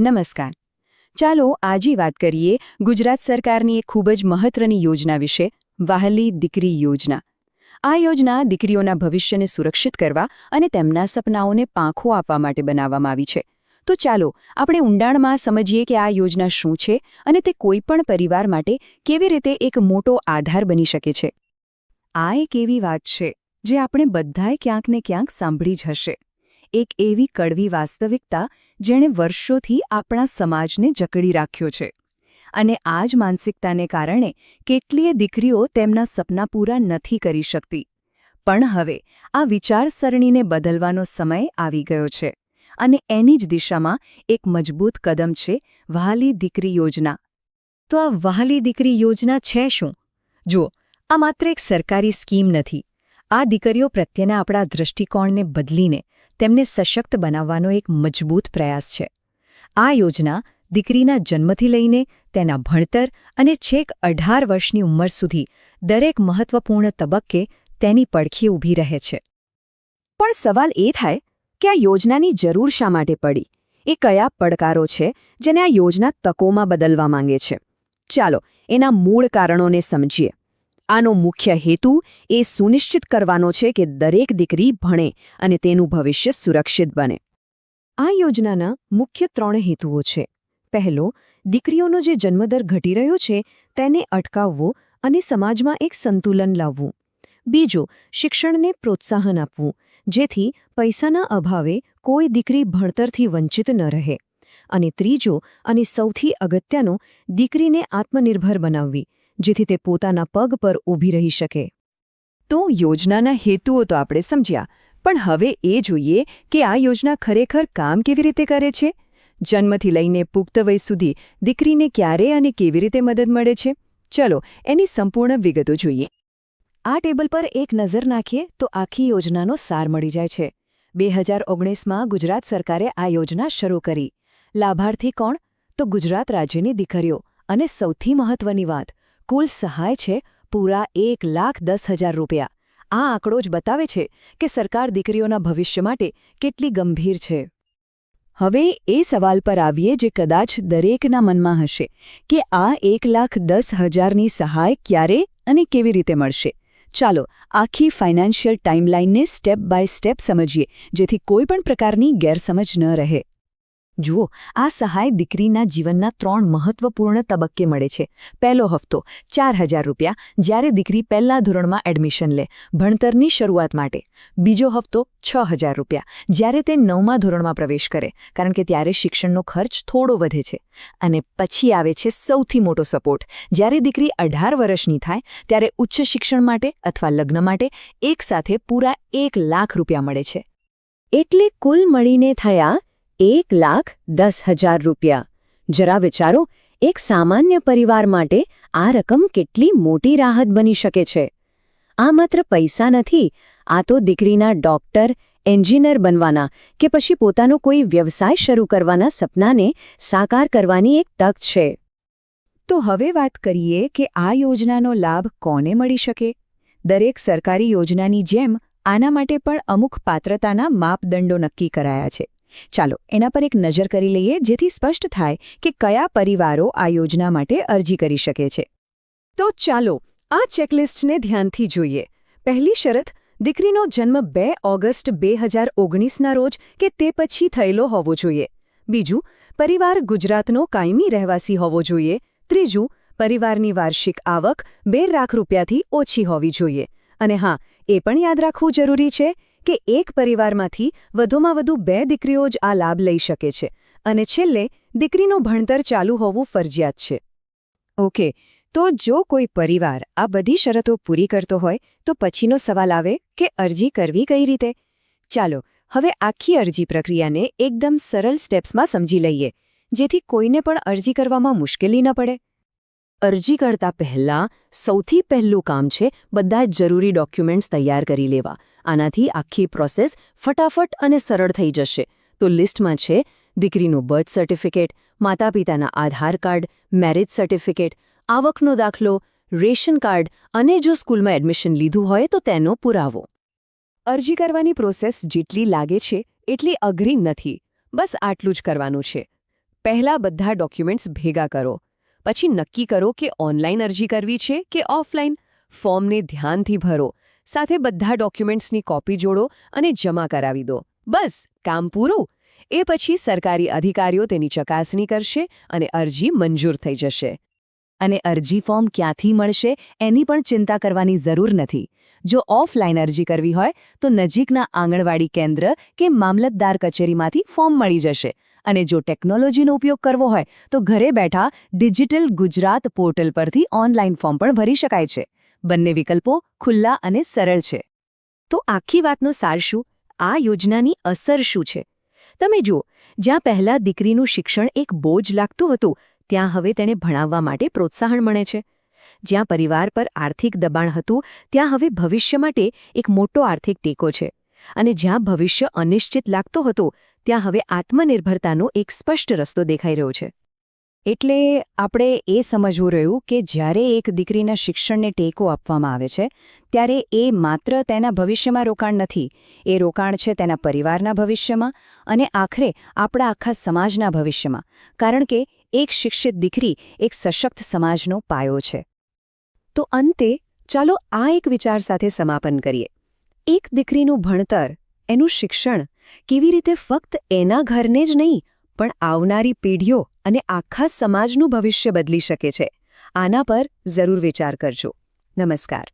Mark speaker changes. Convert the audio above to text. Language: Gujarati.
Speaker 1: નમસ્કાર. ચાલો આજે વાત કરીએ ગુજરાત સરકારની એક ખૂબ જ મહત્વની યોજના વિશે, વાહલી દીકરી યોજના. આ યોજના દીકરીઓના ભવિષ્યને સુરક્ષિત કરવા અને તેમના સપનાઓને પાંખો આપવા માટે બનાવવામાં આવી છે. તો ચાલો આપણે ઊંડાણમાં સમજીએ કે આ યોજના શું છે અને તે કોઈપણ પરિવાર માટે કેવી રીતે એક મોટો આધાર બની શકે છે. આ એક એવી વાત છે, જે આપણે બધાએ ક્યાંક ને ક્યાંક સાંભળી જ હશે. એક એવી કડવી વાસ્તવિકતા જેણે વર્ષોથી આપણા સમાજને જકડી રાખ્યો છે. અને આ જ માનસિકતાને કારણે કેટલીય દીકરીઓ તેમના સપના પૂરા નથી કરી શકતી. પણ હવે આ વિચારસરણીને બદલવાનો સમય આવી ગયો છે અને એની જ દિશામાં એક મજબૂત કદમ છે વહાલી દીકરી યોજના. તો આ વહાલી દીકરી યોજના છે શું? જુઓ, આ માત્ર એક સરકારી સ્કીમ નથી. આ દીકરીઓ પ્રત્યેના આપણા દૃષ્ટિકોણને બદલીને તેમને સશક્ત બનાવવાનો એક મજબૂત પ્રયાસ છે. આ યોજના દીકરીના જન્મથી લઈને તેના ભણતર અને છેક અઢાર વર્ષની ઉંમર સુધી દરેક મહત્વપૂર્ણ તબક્કે તેની પડખી ઊભી રહે છે. પણ સવાલ એ થાય કે આ યોજનાની જરૂર શા માટે પડી? એ કયા પડકારો છે જેને આ યોજના તકોમાં બદલવા માંગે છે? ચાલો, એના મૂળ કારણોને સમજીએ. આનો મુખ્ય હેતુ એ સુનિશ્ચિત કરવાનો છે કે દરેક દીકરી ભણે અને તેનું ભવિષ્ય સુરક્ષિત બને. આ યોજનાના મુખ્ય ત્રણ હેતુઓ છે. પહેલો, દીકરીઓનો જે જન્મદર ઘટી રહ્યો છે તેને અટકાવવો અને સમાજમાં એક સંતુલન લાવવું. બીજો, શિક્ષણને પ્રોત્સાહન આપવું, જેથી પૈસાના અભાવે કોઈ દીકરી ભણતરથી વંચિત ન રહે. અને ત્રીજો, અને સૌથી અગત્યનો, દીકરીને આત્મનિર્ભર બનાવવી જેથી તે પોતાના પગ પર ઊભી રહી શકે. તો યોજનાના હેતુઓ તો આપણે સમજ્યા, પણ હવે એ જોઈએ કે આ યોજના ખરેખર કામ કેવી રીતે કરે છે? જન્મથી લઈને પુખ્ત વય સુધી દીકરીને ક્યારે અને કેવી રીતે મદદ મળે છે? ચલો, એની સંપૂર્ણ વિગતો જોઈએ. આ ટેબલ પર એક નજર નાખીએ તો આખી યોજનાનો સાર મળી જાય છે. બે હજાર ઓગણીસમાં ગુજરાત સરકારે આ યોજના શરૂ કરી. લાભાર્થી કોણ? તો ગુજરાત રાજ્યની દીકરીઓ. અને સૌથી મહત્વની વાત કુલ સહાય છે પૂરા એક લાખ દસ હજાર રૂપિયા. આ આંકડો જ બતાવે છે કે સરકાર દીકરીઓના ભવિષ્ય માટે કેટલી ગંભીર છે. હવે એ સવાલ પર આવીએ જે કદાચ દરેકના મનમાં હશે કે આ એક લાખ દસ હજારની સહાય ક્યારે અને કેવી રીતે મળશે. ચાલો આખી ફાઇનાન્શિયલ ટાઈમલાઇનને સ્ટેપ બાય સ્ટેપ સમજીએ જેથી કોઈપણ પ્રકારની ગેરસમજ ન રહે. જુઓ, આ સહાય દીકરીના જીવનના ત્રણ મહત્વપૂર્ણ તબક્કે મળે છે. પહેલો હફતો ચાર હજાર રૂપિયા, જ્યારે દીકરી પહેલા ધોરણમાં એડમિશન લે, ભણતરની શરૂઆત માટે. બીજો હફતો છ હજાર રૂપિયા, જ્યારે તે નવમા ધોરણમાં પ્રવેશ કરે, કારણ કે ત્યારે શિક્ષણનો ખર્ચ થોડો વધે છે. અને પછી આવે છે સૌથી મોટો સપોર્ટ. જ્યારે દીકરી અઢાર વર્ષની થાય, ત્યારે ઉચ્ચ શિક્ષણ માટે અથવા લગ્ન માટે એકસાથે પૂરા એક લાખ રૂપિયા મળે છે. એટલે કુલ મળીને થયા એક લાખ દસ હજાર રૂપિયા. જરા વિચારો, એક સામાન્ય પરિવાર માટે આ રકમ કેટલી મોટી રાહત બની શકે છે. આ માત્ર પૈસા નથી, આ તો દીકરીના ડોક્ટર, એન્જિનિયર બનવાના કે પછી પોતાનો કોઈ વ્યવસાય શરૂ કરવાના સપનાને સાકાર કરવાની એક તક છે. તો હવે વાત કરીએ કે આ યોજનાનો લાભ કોને મળી શકે? દરેક સરકારી યોજનાની જેમ આના માટે પણ અમુક પાત્રતાના માપદંડો નક્કી કરાયા છે. ચાલો, એના પર એક નજર કરી લઈએ જેથી સ્પષ્ટ થાય કે કયા પરિવારો આ યોજના માટે અરજી કરી શકે છે. તો ચાલો, આ ચેકલિસ્ટને ધ્યાનથી જોઈએ. પહેલી શરત, દીકરીનો જન્મ બે ઓગસ્ટ બે હજાર ઓગણીસના રોજ કે તે પછી થયેલો હોવો જોઈએ. બીજું, પરિવાર ગુજરાતનો કાયમી રહેવાસી હોવો જોઈએ. ત્રીજું, પરિવારની વાર્ષિક આવક બે લાખ રૂપિયાથી ઓછી હોવી જોઈએ. અને હા, એ પણ યાદ રાખવું જરૂરી છે કે એક પરિવારમાંથી વધુમાં વધુ બે દીકરીઓ જ આ લાભ લઈ શકે છે. અને છેલ્લે, દીકરીનું ભણતર ચાલુ હોવું ફરજિયાત છે. ઓકે, તો જો કોઈ પરિવાર આ બધી શરતો પૂરી કરતો હોય, તો પછીનો સવાલ આવે કે અરજી કરવી કઈ રીતે? ચાલો, હવે આખી અરજી પ્રક્રિયાને એકદમ સરળ સ્ટેપ્સમાં સમજી લઈએ, જેથી કોઈને પણ અરજી કરવામાં મુશ્કેલી ન પડે. અરજી કરતા પહેલાં સૌથી પહેલું કામ છે, બધા જરૂરી ડોક્યુમેન્ટ્સ તૈયાર કરી લેવા. આનાથી આખી પ્રોસેસ ફટાફટ અને સરળ થઈ જશે. તો લિસ્ટમાં છે, દીકરીનું બર્થ સર્ટિફિકેટ માતા પિતાના આધાર કાર્ડ, મેરેજ સર્ટિફિકેટ, આવકનો દાખલો, રેશન કાર્ડ અને જો સ્કૂલમાં એડમિશન લીધું હોય તો તેનો પુરાવો. અરજી કરવાની પ્રોસેસ જેટલી લાગે છે, એટલી અઘરી નથી. બસ આટલું જ કરવાનું છે. પહેલા બધા ડોક્યુમેન્ટ્સ ભેગા કરો. પછી નક્કી કરો કે ઓનલાઈન અરજી કરવી છે કે ઓફલાઈન. ફોર્મને ધ્યાનથી ભરો. સાથે બધા ડોક્યુમેન્ટ્સની કોપી જોડો અને જમા કરાવી દો. બસ, કામ પૂરું. એ પછી સરકારી અધિકારીઓ તેની ચકાસણી કરશે અને અરજી મંજૂર થઈ જશે.
Speaker 2: અને અરજી ફોર્મ ક્યાંથી મળશે એની પણ ચિંતા કરવાની જરૂર નથી. જો ઓફલાઈન અરજી કરવી હોય, તો નજીકના આંગણવાડી કેન્દ્ર કે મામલતદાર કચેરીમાંથી ફોર્મ મળી જશે. અને જો ટેકનોલોજીનો ઉપયોગ કરવો હોય, તો ઘરે બેઠા ડિજિટલ ગુજરાત પોર્ટલ પરથી ઓનલાઈન ફોર્મ પણ ભરી શકાય છે. બંને વિકલ્પો ખુલ્લા અને સરળ છે.
Speaker 1: તો આખી વાતનો સાર શું? આ યોજનાની અસર શું છે? તમે જુઓ, જ્યાં પહેલા દીકરીનું શિક્ષણ એક બોજ લાગતું હતું, ત્યાં હવે તેને ભણાવવા માટે પ્રોત્સાહન મળે છે. જ્યાં પરિવાર પર આર્થિક દબાણ હતું, ત્યાં હવે ભવિષ્ય માટે એક મોટો આર્થિક ટેકો છે. અને જ્યાં ભવિષ્ય અનિશ્ચિત લાગતો હતો, ત્યાં હવે આત્મનિર્ભરતાનો એક સ્પષ્ટ રસ્તો દેખાઈ રહ્યો છે. એટલે આપણે એ સમજવું રહ્યું કે જ્યારે એક દીકરીના શિક્ષણને ટેકો આપવામાં આવે છે, ત્યારે એ માત્ર તેના ભવિષ્યમાં રોકાણ નથી. એ રોકાણ છે તેના પરિવારના ભવિષ્યમાં અને આખરે આપણા આખા સમાજના ભવિષ્યમાં. કારણ કે એક શિક્ષિત દીકરી એક સશક્ત સમાજનો પાયો છે. તો અંતે, ચાલો આ એક વિચાર સાથે સમાપન કરીએ. એક દીકરીનું ભણતર, એનું શિક્ષણ કેવી રીતે ફક્ત એના ઘરને જ નહીં, પણ આવનારી પેઢીઓ અને આખા સમાજનું ભવિષ્ય બદલી શકે છે. આના પર જરૂર વિચાર કરજો. નમસ્કાર.